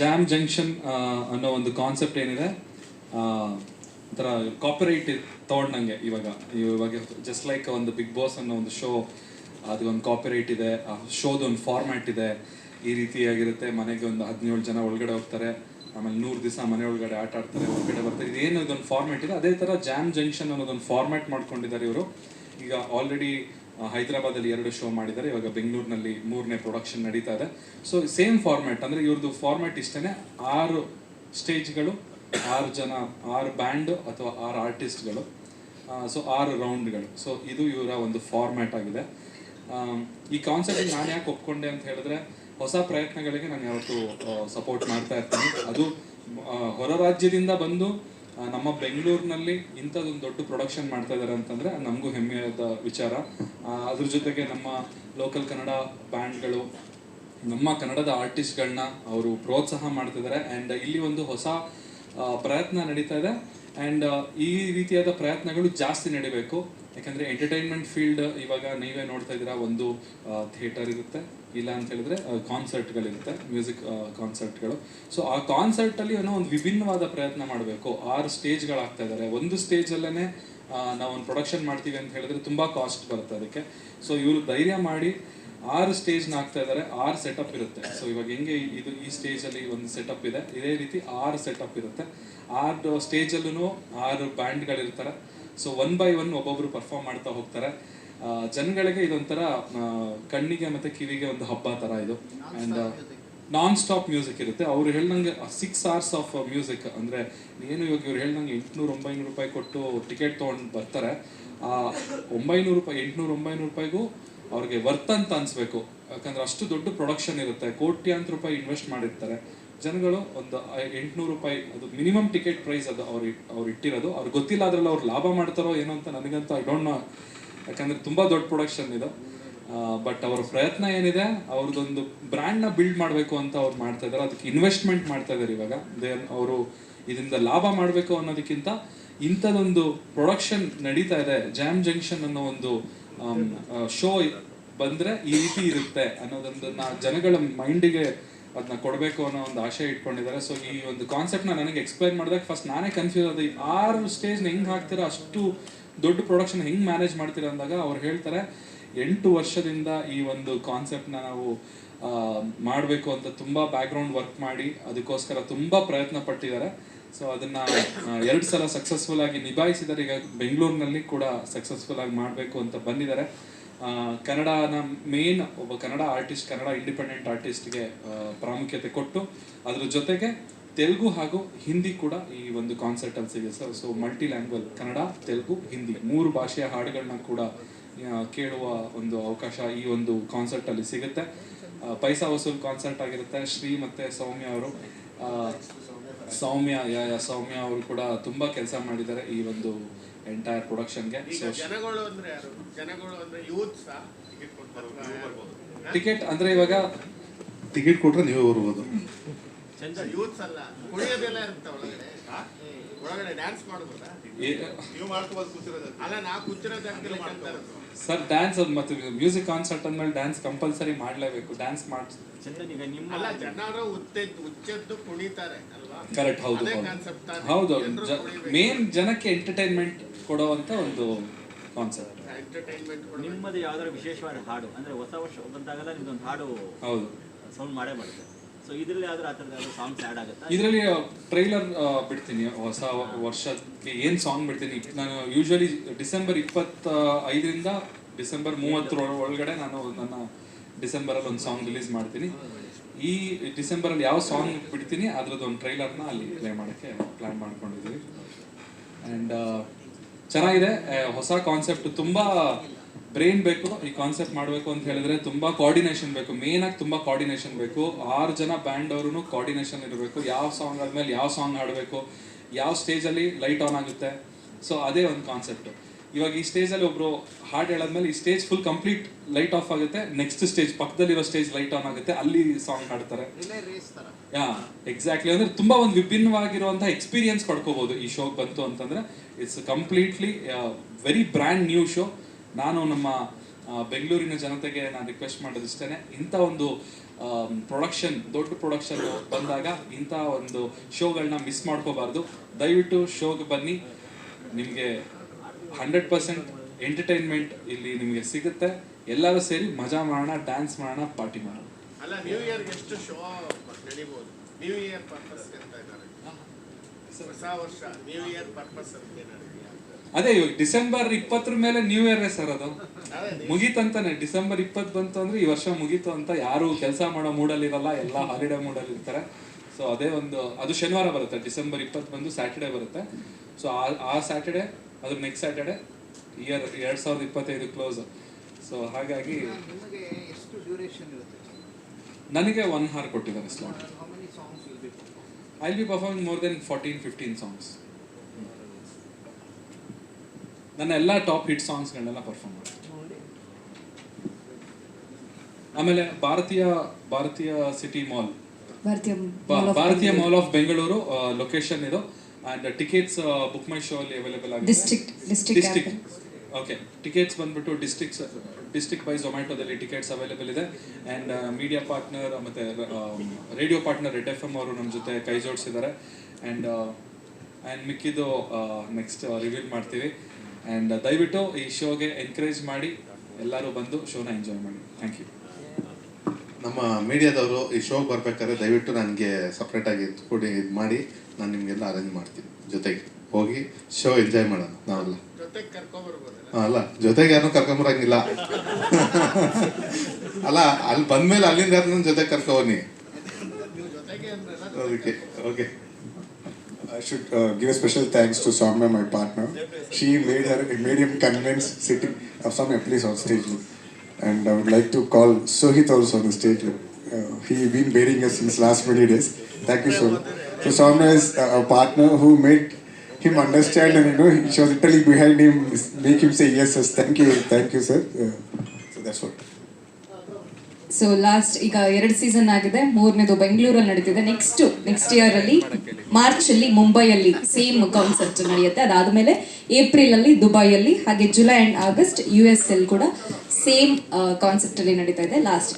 Jam junction ಅನ್ನೋ ಒಂದು concept ಏನಿದೆ ಒಂಥರ ಕಾಪಿರೈಟ್ ತಗೊಂಡಂಗೆ ಇವಾಗ. ಇವಾಗ ಜಸ್ಟ್ ಲೈಕ್ ಒಂದು ಬಿಗ್ ಬಾಸ್ ಅನ್ನೋ ಒಂದು ಶೋ ಅದೊಂದು ಕಾಪಿರೈಟ್ ಇದೆ, ಆ ಶೋದ ಒಂದು ಫಾರ್ಮ್ಯಾಟ್ ಇದೆ. ಈ ರೀತಿಯಾಗಿರುತ್ತೆ ಮನೆಗೆ ಒಂದು ಹದಿನೇಳು ಜನ ಒಳಗಡೆ ಹೋಗ್ತಾರೆ, ಆಮೇಲೆ ನೂರು ದಿವಸ ಮನೆ ಒಳಗಡೆ ಆಟ ಆಡ್ತಾರೆ ಹೊರಗಡೆ ಬರ್ತಾರೆ. ಇದೇನು ಇದೊಂದು ಫಾರ್ಮ್ಯಾಟ್ ಇದೆ ಅದೇ ಥರ ಜಾಮ್ ಜಂಕ್ಷನ್ ಅನ್ನೋದೊಂದು ಫಾರ್ಮ್ಯಾಟ್ ಮಾಡ್ಕೊಂಡಿದ್ದಾರೆ ಇವರು. ಈಗ ಆಲ್ರೆಡಿ ಹೈದರಾಬಾದಲ್ಲಿ ಎರಡು ಶೋ ಮಾಡಿದ್ದಾರೆ. ಇವಾಗ ಬೆಂಗಳೂರಿನಲ್ಲಿ ಮೂರನೇ ಪ್ರೊಡಕ್ಷನ್ ನಡೀತಾ ಇದೆ. ಸೊ ಸೇಮ್ ಫಾರ್ಮ್ಯಾಟ್ ಅಂದ್ರೆ ಇವ್ರದ್ದು ಫಾರ್ಮ್ಯಾಟ್ ಇಷ್ಟೇ ಆರು ಸ್ಟೇಜ್ಗಳು ಆರು ಜನ, ಆರು ಬ್ಯಾಂಡ್ ಅಥವಾ ಆರು ಆರ್ಟಿಸ್ಟ್ಗಳು ಸೊ ಆರು ರೌಂಡ್ಗಳು ಸೊ ಇದು ಇವರ ಒಂದು ಫಾರ್ಮ್ಯಾಟ್ ಆಗಿದೆ. ಈ ಕಾನ್ಸೆಪ್ಟ್ ನಾನು ಯಾಕೆ ಒಪ್ಕೊಂಡೆ ಅಂತ ಹೇಳಿದ್ರೆ, ಹೊಸ ಪ್ರಯತ್ನಗಳಿಗೆ ನಾನು ಯಾವತ್ತೂ ಸಪೋರ್ಟ್ ಮಾಡ್ತಾ ಇರ್ತೀನಿ. ಅದು ಹೊರ ರಾಜ್ಯದಿಂದ ಬಂದು ನಮ್ಮ ಬೆಂಗಳೂರಿನಲ್ಲಿ ಇಂಥದ್ದೊಂದು ದೊಡ್ಡ ಪ್ರೊಡಕ್ಷನ್ ಮಾಡ್ತಾ ಇದ್ದಾರೆ ಅಂತಂದರೆ ನಮಗೂ ಹೆಮ್ಮೆಯಾದ ವಿಚಾರ. ಅದ್ರ ಜೊತೆಗೆ ನಮ್ಮ ಲೋಕಲ್ ಕನ್ನಡ ಬ್ಯಾಂಡ್ಗಳು ನಮ್ಮ ಕನ್ನಡದ ಆರ್ಟಿಸ್ಟ್ಗಳನ್ನ ಅವರು ಪ್ರೋತ್ಸಾಹ ಮಾಡ್ತಿದ್ದಾರೆ ಆ್ಯಂಡ್ ಇಲ್ಲಿ ಒಂದು ಹೊಸ ಪ್ರಯತ್ನ ನಡೀತಾ ಇದೆ. ಆ್ಯಂಡ್ ಈ ರೀತಿಯಾದ ಪ್ರಯತ್ನಗಳು ಜಾಸ್ತಿ ನಡಿಬೇಕು. ಯಾಕಂದ್ರೆ ಎಂಟರ್ಟೈನ್ಮೆಂಟ್ ಫೀಲ್ಡ್ ಇವಾಗ ನೀವೇ ನೋಡ್ತಾ ಇದ್ದೀರಾ, ಒಂದು ಥಿಯೇಟರ್ ಇರುತ್ತೆ. ಇಲ್ಲ ಅಂತ ಹೇಳಿದ್ರೆ ಕಾನ್ಸರ್ಟ್ಗಳಿರುತ್ತೆ ಮ್ಯೂಸಿಕ್ ಕಾನ್ಸರ್ಟ್ಗಳು ಸೊ ಆ ಕಾನ್ಸರ್ಟಲ್ಲಿ ಏನೋ ಒಂದು ವಿಭಿನ್ನವಾದ ಪ್ರಯತ್ನ ಮಾಡಬೇಕು. ಆರು ಸ್ಟೇಜ್ಗಳಾಗ್ತಾ ಇದ್ದಾರೆ ಒಂದು ಸ್ಟೇಜಲ್ಲೇ ನಾವು ಒಂದು ಪ್ರೊಡಕ್ಷನ್ ಮಾಡ್ತೀವಿ ಅಂತ ಹೇಳಿದ್ರೆ ತುಂಬಾ ಕಾಸ್ಟ್ ಬರುತ್ತೆ ಅದಕ್ಕೆ. ಸೊ ಇವರು ಧೈರ್ಯ ಮಾಡಿ ಆರು ಸ್ಟೇಜ್ನ ಹಾಕ್ತಾ ಇದ್ದಾರೆ ಆರು ಸೆಟಪ್ ಇರುತ್ತೆ. ಸೊ ಇವಾಗ ಹೆಂಗೆ ಇದು ಈ ಸ್ಟೇಜಲ್ಲಿ ಒಂದು ಸೆಟಪ್ ಇದೆ? ಇದೇ ರೀತಿ ಆರು ಸೆಟಪ್ ಇರುತ್ತೆ. ಆರು ಸ್ಟೇಜಲ್ಲೂ ಆರು ಬ್ಯಾಂಡ್ಗಳಿರ್ತಾರೆ ಸೊ ಒನ್ ಬೈ ಒನ್ ಒಬ್ಬೊಬ್ರು ಪರ್ಫಾರ್ಮ್ ಮಾಡ್ತಾ ಹೋಗ್ತಾರೆ. ಜನಗಳಿಗೆ ಇದೊಂಥರ ಕಣ್ಣಿಗೆ ಮತ್ತೆ ಕಿವಿಗೆ ಒಂದು ಹಬ್ಬ ತರ ಇದು. ಅಂಡ್ ನಾನ್ ಸ್ಟಾಪ್ ಮ್ಯೂಸಿಕ್ ಇರುತ್ತೆ. ಅವ್ರು ಹೇಳ್ದಂಗೆ ಸಿಕ್ಸ್ ಅವರ್ಸ್ ಆಫ್ ಮ್ಯೂಸಿಕ್ ಅಂದ್ರೆ ಏನು ಇವಾಗ ಇವ್ರು ಹೇಳ್ದಂಗೆ ಎಂಟುನೂರು ಒಂಬೈನೂರು ರೂಪಾಯಿ ಕೊಟ್ಟು ಟಿಕೆಟ್ ತೊಗೊಂಡು ಬರ್ತಾರೆ. ಆ ಒಂಬೈನೂರು ರೂಪಾಯಿ ಎಂಟ್ನೂರು ಒಂಬೈನೂರು ರೂಪಾಯಿಗೂ ಅವ್ರಿಗೆ ವರ್ತ್ ಅಂತ ಅನ್ಸ್ಬೇಕು. ಯಾಕಂದ್ರೆ ಅಷ್ಟು ದೊಡ್ಡ ಪ್ರೊಡಕ್ಷನ್ ಇರುತ್ತೆ. ಕೋಟ್ಯಾಂತರ ರೂಪಾಯಿ ಇನ್ವೆಸ್ಟ್ ಮಾಡಿರ್ತಾರೆ. ಜನಗಳು ಒಂದು ಎಂಟುನೂರು ರೂಪಾಯಿ, ಅದು ಮಿನಿಮಮ್ ಟಿಕೆಟ್ ಪ್ರೈಸ್ ಅದು ಅವ್ರು ಅವ್ರು ಇಟ್ಟಿರೋದು. ಅವ್ರಿಗೆ ಗೊತ್ತಿಲ್ಲ ಅದ್ರಲ್ಲಿ ಅವ್ರು ಲಾಭ ಮಾಡ್ತಾರೋ ಏನೋ ಅಂತ ನನಗಂತೂ ಐ ಡೋಂಟ್ ನೋ ಯಾಕಂದ್ರೆ ತುಂಬಾ ದೊಡ್ಡ ಪ್ರೊಡಕ್ಷನ್ ಇದು. ಬಟ್ ಅವ್ರ ಪ್ರಯತ್ನ ಏನಿದೆ, ಅವ್ರದ್ದೊಂದು ಬ್ರ್ಯಾಂಡ್ನ ಬಿಲ್ಡ್ ಮಾಡಬೇಕು ಅಂತ ಅವ್ರು ಮಾಡ್ತಾ ಇದ್ದಾರೆ. ಅದಕ್ಕೆ ಇನ್ವೆಸ್ಟ್ಮೆಂಟ್ ಮಾಡ್ತಾ ಇದ್ದಾರೆ ಇವಾಗ. ಅವರು ಇದರಿಂದ ಲಾಭ ಮಾಡಬೇಕು ಅನ್ನೋದಕ್ಕಿಂತ ಇಂಥದೊಂದು ಪ್ರೊಡಕ್ಷನ್ ನಡೀತಾ ಇದೆ. ಜಾಮ್ ಜಂಕ್ಷನ್ ಅನ್ನೋ ಒಂದು ಶೋ ಬಂದ್ರೆ ಈ ರೀತಿ ಇರುತ್ತೆ ಅನ್ನೋದೊಂದನ್ನ ಜನಗಳ ಮೈಂಡಿಗೆ ಅದನ್ನ ಕೊಡಬೇಕು ಅನ್ನೋ ಒಂದು ಆಶೆ ಇಟ್ಕೊಂಡಿದ್ದಾರೆ. ಸೊ ಈ ಒಂದು ಕಾನ್ಸೆಪ್ಟ್ನ ನನಗೆ ಎಕ್ಸ್ಪ್ಲೈನ್ ಮಾಡಿದಾಗ ಫಸ್ಟ್ ನಾನೇ ಕನ್ಫ್ಯೂಸ್ ಆದ. ಆರು ಸ್ಟೇಜ್ನ ಹೆಂಗ್ ಹಾಕ್ತೀರಾ, ಅಷ್ಟು ದೊಡ್ಡ ಪ್ರೊಡಕ್ಷನ್ ಹೆಂಗ್ ಮ್ಯಾನೇಜ್ ಮಾಡ್ತೀರಾ ಅಂದಾಗ ಅವ್ರು ಹೇಳ್ತಾರೆ, ಎಂಟು ವರ್ಷದಿಂದ ಈ ಒಂದು ಕಾನ್ಸೆಪ್ಟ್ನ ನಾವು ಮಾಡಬೇಕು ಅಂತ ತುಂಬಾ ಬ್ಯಾಕ್ಗ್ರೌಂಡ್ ವರ್ಕ್ ಮಾಡಿ ಅದಕ್ಕೋಸ್ಕರ ತುಂಬಾ ಪ್ರಯತ್ನ ಪಟ್ಟಿದ್ದಾರೆ. ಸೊ ಅದನ್ನ ಎರಡು ಸಲ ಸಕ್ಸಸ್ಫುಲ್ ಆಗಿ ನಿಭಾಯಿಸಿದ್ದಾರೆ ಈಗ ಬೆಂಗಳೂರಿನಲ್ಲಿ ಕೂಡ ಸಕ್ಸಸ್ಫುಲ್ ಆಗಿ ಮಾಡಬೇಕು ಅಂತ ಬಂದಿದ್ದಾರೆ. ಕನ್ನಡನ ಮೇನ್ ಒಬ್ಬ ಕನ್ನಡ ಆರ್ಟಿಸ್ಟ್ ಕನ್ನಡ ಇಂಡಿಪೆಂಡೆಂಟ್ ಆರ್ಟಿಸ್ಟ್ಗೆ ಪ್ರಾಮುಖ್ಯತೆ ಕೊಟ್ಟು ಅದ್ರ ಜೊತೆಗೆ ತೆಲುಗು ಹಾಗೂ ಹಿಂದಿ ಕೂಡ ಈ ಒಂದು ಕಾನ್ಸರ್ಟ್ ಅಲ್ಲಿ ಸಿಗುತ್ತೆ so multi language Kannada, Telugu, Hindi ಮೂರು ಭಾಷೆಯ ಹಾಡುಗಳನ್ನ ಕೂಡ ಕೇಳುವ ಒಂದು ಅವಕಾಶ ಈ ಒಂದು ಕಾನ್ಸರ್ಟ್ ಅಲ್ಲಿ ಸಿಗುತ್ತೆ. ಪೈಸಾ ವಸೂಲ್ ಕಾನ್ಸರ್ಟ್ ಆಗಿರುತ್ತೆ. ಶ್ರೀ ಮತ್ತೆ ಸೌಮ್ಯ ಅವರು ಸೌಮ್ಯ ಯಾ, ಸೌಮ್ಯ ಅವರು ಕೂಡ ತುಂಬಾ ಕೆಲಸ ಮಾಡಿದ್ದಾರೆ ಈ ಒಂದು ಎಂಟೈರ್ ಪ್ರೊಡಕ್ಷನ್ಗೆ ಈಗ ಜನಗಳು ಅಂದ್ರೆ ಯಾರು? ಜನಗಳು ಅಂದ್ರೆ ಯೂತ್ಸ್ ಟಿಕೆಟ್ ಕೊಡ್ತಾರೆ. ಟಿಕೆಟ್ ಅಂದ್ರೆ ಇವಾಗ ಟಿಕೆಟ್ ಕೊಟ್ರೆ ನೀವೇ ಬರ್ಬೋದು. ಯೂತ್ಸ್ ಅಲ್ಲ. ಕುಣಿಯೋದೆಲ್ಲ ಇರುತ್ತೆ ಒಳಗಡೆ. ಒಳಗಡೆ ಡ್ಯಾನ್ಸ್ ಮಾಡೋದಲ್ಲ? ನೀವು ಮಾಡ್ಕೋಬೋದು ಕೂತಿರೋದು ಅಲ್ಲ ನಾ ಕೂತಿರೋ ಜಾಗದಲ್ಲಿ ಅಂತ ಇರೋದು ಸರ್ ಡ್ಯಾನ್ಸ್ ಮತ್ತೆ ಮ್ಯೂಸಿಕ್ ಕಾನ್ಸರ್ಟ್ ಅಂದ್ಮೇಲೆ ಡ್ಯಾನ್ಸ್ ಕಂಪಲ್ಸರಿ ಮಾಡಲೇಬೇಕು. ಡ್ಯಾನ್ಸ್ ಮಾಡ್ ಅಲ್ಲ ಜನರು ಉತ್ತೆದ್ದು ಉಚ್ಚೆದ್ದು ಕುಣಿತಾರೆ ಅಲ್ವಾ? ಕರೆಕ್ಟ್ ಹೌದು ಕಾನ್ಸೆಪ್ಟ್ ಹೌದು. ಮೇನ್ ಜನಕ್ಕೆ ಎಂಟರ್ಟೈನ್ಮೆಂಟ್ ಕೊಡುವಂತ ಒಂದು ಕಾನ್ಸರ್ಟ್ ಎಂಟರ್ಟೈನ್ಮೆಂಟ್ ನಿಮ್ಮದು ಯಾವ್ದಾದ್ರು ವಿಶೇಷವಾದ ಹಾಡು ಅಂದ್ರೆ ಹೊಸ ವರ್ಷ ಬಂದಾಗಲ್ಲ ನಿಮ್ದೊಂದು ಹಾಡು ಹೌದು. ಸೌಂಡ್ ಮಾಡೇ ಮಾಡುತ್ತೆ ಇದರಲ್ಲಿ ಟ್ರೈಲರ್ ಬಿಡ್ತೀನಿ. ಹೊಸ ವರ್ಷಕ್ಕೆ ಏನ್ ಸಾಂಗ್ ಬಿಡ್ತೀನಿ? ನಾನು ಯೂಶಲಿ ಡಿಸೆಂಬರ್ ಇಪ್ಪತ್ತ ಐದರಿಂದ ಡಿಸೆಂಬರ್ ಮೂವತ್ತರ ಒಳಗಡೆ ನಾನು ನನ್ನ ಡಿಸೆಂಬರ್ ಅಲ್ಲಿ ಒಂದು ಸಾಂಗ್ ರಿಲೀಸ್ ಮಾಡ್ತೀನಿ. ಈ ಡಿಸೆಂಬರ್ ಅಲ್ಲಿ ಯಾವ ಸಾಂಗ್ ಬಿಡ್ತೀನಿ? ಅದ್ರದ್ದು ಒಂದು ಟ್ರೈಲರ್ನ ಅಲ್ಲಿ ಪ್ಲೇ ಮಾಡಕ್ಕೆ ಪ್ಲಾನ್ ಮಾಡ್ಕೊಂಡಿದ್ದೀವಿ. ಅಂಡ್ ಚೆನ್ನಾಗಿದೆ. ಹೊಸ ಕಾನ್ಸೆಪ್ಟ್ ತುಂಬಾ ಬ್ರೈನ್ ಬೇಕು ಈ ಕಾನ್ಸೆಪ್ಟ್ ಮಾಡಬೇಕು ಅಂತ ಹೇಳಿದ್ರೆ ತುಂಬಾ ಕೋಆರ್ಡಿನೇಷನ್ ಬೇಕು. ಮೇನ್ ಆಗಿ ತುಂಬಾ ಕೋಆರ್ಡಿನೇಷನ್ ಬೇಕು. ಆರು ಜನ ಬ್ಯಾಂಡ್ ಅವರು ಕೋಆರ್ಡಿನೇಷನ್ ಇರಬೇಕು. ಯಾವ ಸಾಂಗ್ ಆದ್ಮೇಲೆ ಯಾವ ಸಾಂಗ್ ಆಡಬೇಕು ಯಾವ ಸ್ಟೇಜಲ್ಲಿ ಲೈಟ್ ಆನ್ ಆಗುತ್ತೆ. ಸೊ ಅದೇ ಒಂದು ಕಾನ್ಸೆಪ್ಟ್ ಇವಾಗ ಈ ಸ್ಟೇಜ್ ಅಲ್ಲಿ ಒಬ್ರು ಹಾಡು ಹೇಳದ್ಮೇಲೆ ಈ stage full complete light off ಆಗುತ್ತೆ. ನೆಕ್ಸ್ಟ್ ಸ್ಟೇಜ್ ಪಕ್ಕದಲ್ಲಿರೋ ಸ್ಟೇಜ್ ಲೈಟ್ ಆನ್ ಆಗುತ್ತೆ. ಅಲ್ಲಿ ಸಾಂಗ್ ಹಾಡ್ತಾರೆ. ಯಾ ಎಕ್ಸಾಕ್ಟ್ಲಿ ಅಂದ್ರೆ ತುಂಬಾ ಒಂದು ವಿಭಿನ್ನವಾಗಿರುವಂತಹ ಎಕ್ಸ್ಪೀರಿಯನ್ಸ್ ಪಡ್ಕೋಬಹುದು ಈ ಶೋಗೆ ಬಂತು ಅಂತಂದ್ರೆ. It's completely very brand new show ನಾನು ನಮ್ಮ ಬೆಂಗಳೂರಿನ ಜನತೆಗೆ ನಾನು ರಿಕ್ವೆಸ್ಟ್ ಮಾಡೋದಿಷ್ಟೇನೆ. ಇಂಥ ಒಂದು ಪ್ರೊಡಕ್ಷನ್ ದೊಡ್ಡ ಪ್ರೊಡಕ್ಷನ್ ಬಂದಾಗ ಇಂಥ ಒಂದು ಶೋಗಳನ್ನ ಮಿಸ್ ಮಾಡ್ಕೋಬಾರ್ದು. ದಯವಿಟ್ಟು ಶೋಗೆ ಬನ್ನಿ. ನಿಮಗೆ ಹಂಡ್ರೆಡ್ ಪರ್ಸೆಂಟ್ ಎಂಟರ್ಟೈನ್ಮೆಂಟ್ ಇಲ್ಲಿ ನಿಮಗೆ ಸಿಗುತ್ತೆ. ಎಲ್ಲರೂ ಸೇರಿ ಮಜಾ ಮಾಡೋಣ ಡ್ಯಾನ್ಸ್ ಮಾಡೋಣ ಪಾರ್ಟಿ ಮಾಡೋಣ. ಹೊಸ ವರ್ಷ ನ್ಯೂ ಇಯರ್ ಪರ್ಪಸ್ ಅಂತ? ಅದೇ ಇವಾಗ ಡಿಸೆಂಬರ್ ಇಪ್ಪತ್ತರ ಮೇಲೆ ನ್ಯೂ ಇಯರ್ ಸರ್ ಅದು? ಮುಗೀತು ಅಂತಾನೆ. ಮುಗೀತಂತಾನೆ ಡಿಸೆಂಬರ್ ಇಪ್ಪತ್ತು ಬಂತು ಅಂದ್ರೆ ಈ ವರ್ಷ ಮುಗೀತು ಅಂತ ಯಾರು ಕೆಲಸ ಮಾಡೋ ಮೂಡಲ್ಲಿ ಇರಲ್ಲ ಎಲ್ಲ ಹಾಲಿಡೇ ಮೂಡಲ್ಲಿ ಇರ್ತಾರೆ. ಸೊ ಅದೇ ಒಂದು ಅದು ಶನಿವಾರ ಬರುತ್ತೆ. ಡಿಸೆಂಬರ್ ಇಪ್ಪತ್ತು ಬಂದು ಸ್ಯಾಟರ್ಡೆ ಬರುತ್ತೆ. ಸೊ ಆ ಆ ಸ್ಯಾಟರ್ಡೆ ಅದು ನೆಕ್ಸ್ಟ್ ಸ್ಯಾಟರ್ಡೆ ಇಯರ್ ಎರಡು ಸಾವಿರದ ಇಪ್ಪತ್ತೈದು ಕ್ಲೋಸ್ ಸೊ ಹಾಗಾಗಿ ನನಗೆ ಒನ್ ಹಾರ್ ಕೊಟ್ಟಿದ್ದಾರೆ slot will be I we performing more than fourteen fifteen songs ನನ್ನ ಎಲ್ಲ ಟಾಪ್ ಹಿಟ್ ಸಾಂಗ್ಸ್ಗಳನ್ನೆಲ್ಲ ಪರ್ಫಾರ್ಮ್ ಮಾಡ್ತೀನಿ. ಆಮೇಲೆ Bharatiya Bharatiya city mall Bharatiya. Mall of Bengaluru location ಇದು. And tickets book my show ಅಲ್ಲಿ available ಆಗಿದೆ. District district okay tickets ಬಂದ್ಬಿಟ್ಟು district district wise ಜೊಮ್ಯಾಟೊದಲ್ಲಿ tickets available ಇದೆ. ಅಂಡ್ ಮೀಡಿಯಾ ಪಾರ್ಟ್ನರ್ ಮತ್ತೆ radio partner red F M ಅವರು ನಮ್ಮ ಜೊತೆ ಕೈ ಜೋಡಿಸಿದ್ದಾರೆ. ಆ್ಯಂಡ್ ಆ್ಯಂಡ್ ಮಿಕ್ಕಿದ್ದು ನೆಕ್ಸ್ಟ್ ರಿವೀಲ್ ಮಾಡ್ತೀವಿ. ಆ್ಯಂಡ್ ದಯವಿಟ್ಟು ಈ ಶೋಗೆ ಎನ್ಕರೇಜ್ ಮಾಡಿ ಎಲ್ಲರೂ ಬಂದು ಶೋನ ಎಂಜಾಯ್ ಮಾಡಿ. ಥ್ಯಾಂಕ್ ಯು ನಮ್ಮ ಮೀಡಿಯಾದವರು ಈ ಶೋಗೆ ಬರ್ಬೇಕಾದ್ರೆ ದಯವಿಟ್ಟು ನನಗೆ ಸಪ್ರೇಟಾಗಿ ಕೊಡಿ ಇದು ಮಾಡಿ ನಾನು ನಿಮಗೆಲ್ಲ ಅರೇಂಜ್ ಮಾಡ್ತೀನಿ. ಜೊತೆಗೆ ಹೋಗಿ ಶೋ ಎಂಜಾಯ್ ಮಾಡೋಣ ನಾವೆಲ್ಲ. ಅಲ್ಲ ಜೊತೆಗೆ ಯಾರನ್ನೂ ಕರ್ಕೊಂಬರಂಗಿಲ್ಲ ಅಲ್ಲ ಅಲ್ಲಿ ಬಂದ್ಮೇಲೆ ಅಲ್ಲಿಂದ ಯಾರನ್ನ ಜೊತೆಗೆ ಕರ್ಕೊಬನ್ನಿ okay okay I should uh, give a special thanks to Soumya, my partner. She made her made him convince sitting. Uh, Soumya, please on stage. And I would like to call Sohit also on the stage. Uh, he been bearing us since last many days. Thank you, Sohit. So Soumya is a, a partner who made him understand and you know she was literally behind him, make him say yes, yes. Thank you, thank you, sir. Uh, so that's what. So last ಈಗ ಎರಡು season ಆಗಿದೆ ಮೂರನೇದು ಬೆಂಗಳೂರಲ್ಲಿ ನಡೀತಿದೆ next next year ಅಲ್ಲಿ March ಅಲ್ಲಿ ಮುಂಬೈಯಲ್ಲಿ same concert ನಡೆಯುತ್ತೆ. ಅದಾದ್ಮೇಲೆ ಏಪ್ರಿಲ್ ಅಲ್ಲಿ ದುಬೈಯಲ್ಲಿ, ಹಾಗೆ July and August U S ಅಲ್ಲಿ ಕೂಡ ಸೇಮ್ ಕಾನ್ಸೆಪ್ಟ್ ಅಲ್ಲಿ ನಡೀತಾ ಇದೆ. ಲಾಸ್ಟ್